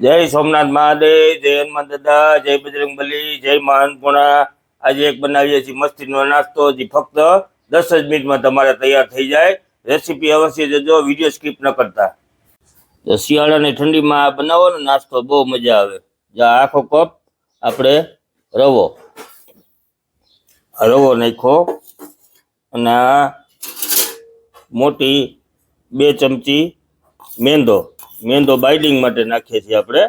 જય સોમનાથ મહાદેવ, જય હનુમાન દાદા, જય બજરંગ બલી, જય મહાનપુણા આજે એક બનાવીએ છીએ મસ્તીનો નાસ્તો. જે ફક્ત દસ જ મિનિટમાં તમારે તૈયાર થઈ જાય. રેસીપી અવશ્ય જજો, વીડિયો સ્કીપ ન કરતા. તો શિયાળાની ઠંડીમાં આ ને નાસ્તો બહુ મજા આવે. જો આખો કપ આપણે રવો. રવો નાખો અને આ મોટી બે ચમચી મેંદો મેંદો બાઇડિંગ માટે નાખીએ છીએ આપણે.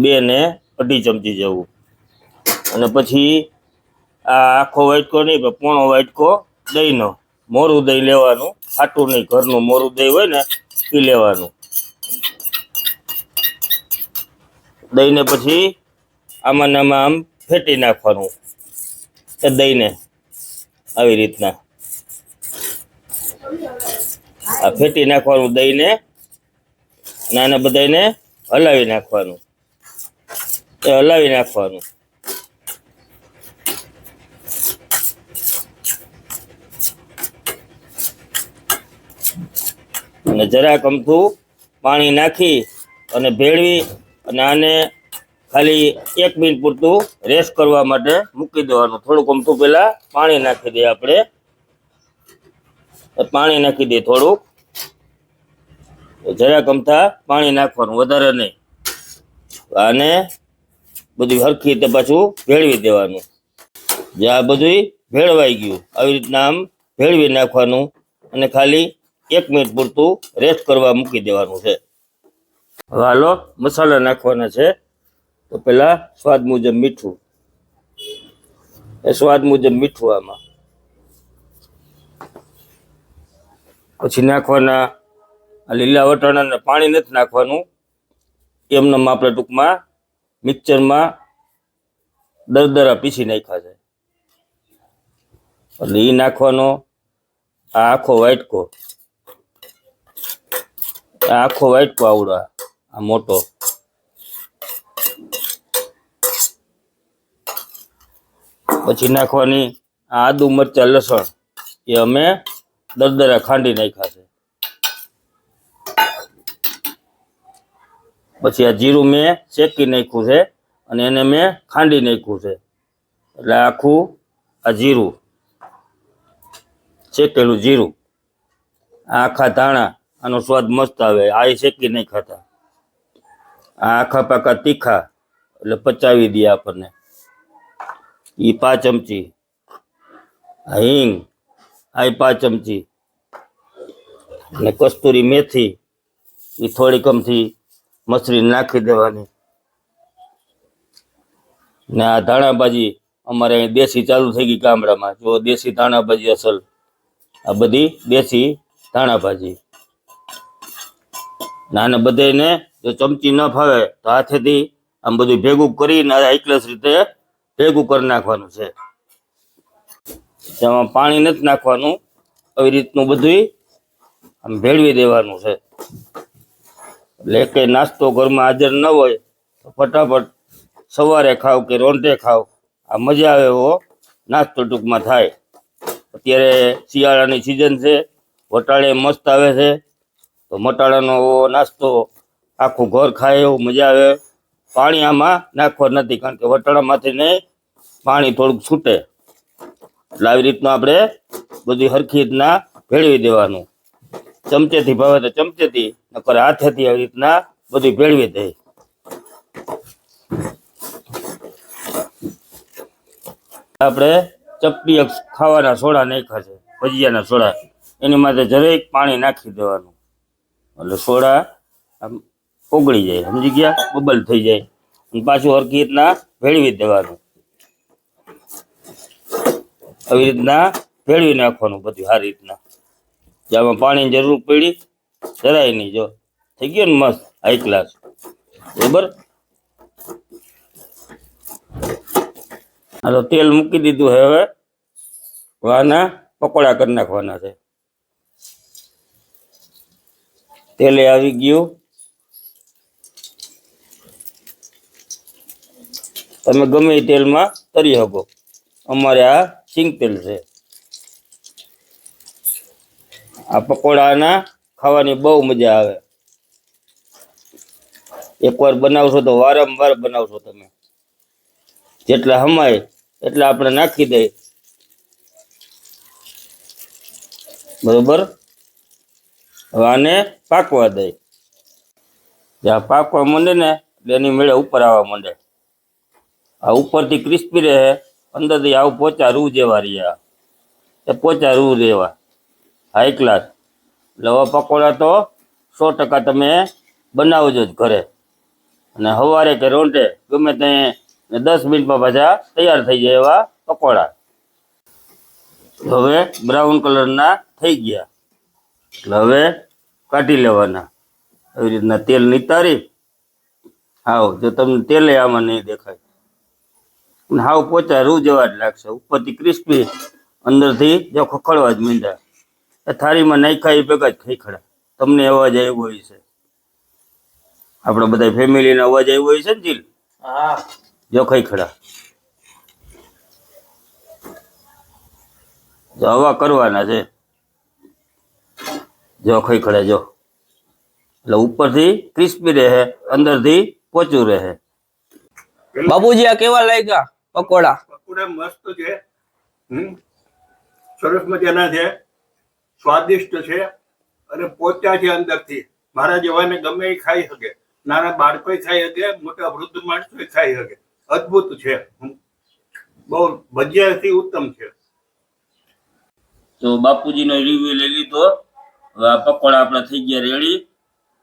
બે ને અઢી ચમચી જેવું. અને પછી આ આખો વાટકો નહીં, પણ પોણો વાટકો દહીંનો, મોરું દહીં લેવાનું. ખાટું નહીં, ઘરનું મોરું દહીં હોય ને એ લેવાનું. દહીંને પછી આમાં ને આમાં આમ ફેટી નાખવાનું, એ દહીંને, આવી રીતના. આ ફેટી નાખવાનું દહીંને, નાના બધાને હલાવી નાખવાનું. એ હલાવી નાખવાનું. અને જરાક અમથું પાણી નાખી અને ભેળવી અને આને ખાલી એક મિનિટ પૂરતું રેસ્ટ કરવા માટે મૂકી દેવાનું. થોડુંક અમથું પહેલા પાણી નાખી દઈએ આપણે. પાણી નાખી દઈએ થોડુંક. જરા કમતા પાણી નાખવાનું, વધારે નહીં. અને બધું હરખી રીતે પાછું ભેળવી દેવાનું. જે આ બધું ભેળવાઈ ગયું. આવી રીતના આમ ભેળવી નાખવાનું અને ખાલી એક મિનિટ પૂરતું રેસ્ટ કરવા મૂકી દેવાનું છે. હાલો, મસાલા નાખવાના છે. તો પેલા સ્વાદ મુજબ મીઠું. એ સ્વાદ મુજબ મીઠું આમાં. પછી નાખવાના આ લીલા વટાણાને પાણી નથી નાખવાનું. એમને આપણે ટૂંકમાં મિક્સરમાં દરદરા પીસી નાખ્યા છે. એટલે એ નાખવાનો આ આખો વાટકો. આ આખો વાટકો આવડો, આ મોટો. પછી નાખવાની આદુ મરચા લસણ, એ અમે દરદરા ખાંડી નાખ્યા છે. પછી આ જીરું મેં શેકી નાખ્યું છે અને એને મેં ખાંડી નાખ્યું છે. એટલે આખું આ જીરું, શેકેલું જીરું, આ આખા ધાણા, આનો સ્વાદ મસ્ત આવે, આ શેકી નહીં ખાતા આ આખા પાકા તીખા, એટલે પચાવી દે આપણને. એ પાંચ ચમચી હિંગ આ પાંચ ચમચી. અને કસ્તુરી મેથી એ થોડીક અમથી મસરી નાખી દેવાની. ને આ ધાણાભાજી અમારે અહીં દેશી ચાલુ થઈ ગઈ ગામડામાં. જો દેશી ધાણાભાજી અસલ. આ બધી દેશી ધાણાભાજી. નાના બધાને જો ચમચી ન ફાવે તો હાથેથી આમ બધું ભેગું કરીને એકલસ રીતે ભેગું કરી નાખવાનું છે. તેમાં પાણી નથી નાખવાનું. આવી રીતનું બધું આમ ભેળવી દેવાનું છે. એટલે કે નાસ્તો ઘરમાં હાજર ન હોય તો ફટાફટ સવારે ખાવ કે રોંટે ખાવ. આ મજા આવે એવો નાસ્તો ટૂંકમાં થાય. અત્યારે શિયાળાની સિઝન છે, વટાળે મસ્ત આવે છે. તો મટાડાનો એવો નાસ્તો આખું ઘર ખાય એવું મજા આવે. પાણી આમાં નાખવા નથી, કારણ કે વટાળામાંથી ને પાણી થોડુંક છૂટે. એટલે આવી રીતનું આપણે બધી હરખી રીતના ભેળવી દેવાનું. ચમચેથી ભાવે તો ચમચેથી, નકર હાથેથી આવી રીતના બધું ભેળવી દે. આપણે ચપટી ખાવાના સોડા નાખ્યા છે, ભજીયાના સોડા. એની માટે જરાક પાણી નાખી દેવાનું. એટલે સોડા આમ ઓગળી જાય, સમજી ગયા? બબલ થઈ જાય. પાછું હરખી રીતના ભેળવી દેવાનું. આવી રીતના ભેળવી નાખવાનું બધું સારી રીતના. જેમાં પાણીની જરૂર પડી, જરાય નહીં, જો. થઈ ગયો ને મસ્ત હાઈ ક્લાસ બરોબર? તો તેલ મૂકી દીધું છે હવે. વાના પકોડા કરી નાખવાના છે. તેલે આવી ગયું. તમે ગમે તેલમાં તરી શકો. અમારે આ સિંગ તેલ છે. આ પકોડાના ખાવાની બહુ મજા આવે. એકવાર બનાવશો તો વારંવાર બનાવશો તમે. જેટલા હમાય, એટલા આપણે નાખી દઈ બરોબર? હવે આને પાકવા દઈ જ્યાં પાકવા માંડે ને એની મેળે ઉપર આવવા માંડે. આ ઉપરથી ક્રિસ્પી રહે. અંદરથી આવું પોચા રૂ જેવા રહ્યા. એ પોચા રૂ જેવા હાઈ ક્લાસ. એટલે હવે પકોડા તો સો ટકા તમે બનાવજો જ ઘરે. અને સવારે કે રોંટે ગમે ત્યાં દસ મિનિટમાં પાછા તૈયાર થઈ જાય એવા પકોડા. હવે બ્રાઉન કલરના થઈ ગયા. એટલે હવે કાઢી લેવાના. આવી રીતના તેલ નિતારી હાવ, જો તમને તેલે આમાં નહીં દેખાય. અને હાવ પોચા રૂ જેવા જ લાગશે. ઉપરથી ક્રિસ્પી અંદરથી જો ખખડવા જ મીંડા એ થાળીમાં નાખ્યા એ ભેગા જ ખેખડા તમને અવાજ આવ્યો હોય છે. આપણે બધા ફેમિલીનો અવાજ આવ્યો હોય છે ને જીલ? જો ખેખડા જો હવા કરવાના છે. જો ખીખડા જો. એટલે ઉપરથી ક્રિસ્પી રહે અંદરથી પોચું રહે. બાબુજી આ કેવા લાગ્યા? પકોડા. પકોડા મસ્ત છે. સરસ મજાના છે. સ્વાદિષ્ટ છે. અને પોચા છે અંદરથી. મારા જેવાને ગમે એ ખાઈ શકે. નાના બાળકો ખાઈ શકે મોટા વૃદ્ધ માણસો ખાઈ શકે. અદ્ભુત છે. બહુ ભજીયાથી ઉત્તમ છે. તો બાપુજીનો રિવ્યુ લઈ લીધો હવે આ પકોડા આપણા થઈ ગયા રેડી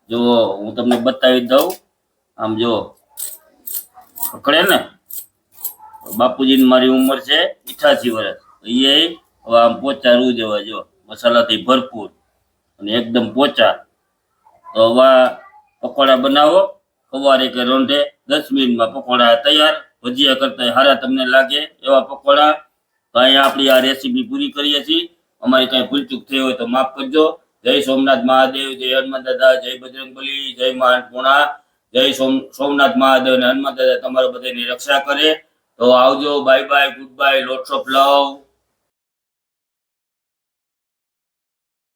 જો હું તમને બતાવી દઉં. આમ જો પકડે ને? બાપુજીની મારી ઉંમર છે ઇઠાસી વર્ષ. એ હવે આમ પોચા રૂ જેવા જો, મસાલાથી ભરપૂર અને એકદમ પોચા. તો હવે પકોડા બનાવો, સવારે કે રોંઢે દસ મિનિટમાં પકોડા તૈયાર, ભજીયા કરતા હારા તમને લાગે એવા પકોડા. તો અહીંયા આપણી આ રેસીપી પૂરી કરીએ છીએ. અમારી કાંઈ ભૂલચૂક થઈ હોય તો માફ કરજો. જય સોમનાથ મહાદેવ, જય હનુમાન દાદા, જય બજરંગબલી જય મહાનપુણા જય સોમ, સોમનાથ મહાદેવ અને હનુમાન દાદા તમારા બધાની રક્ષા કરે. તો આવજો bye bye goodbye lots of love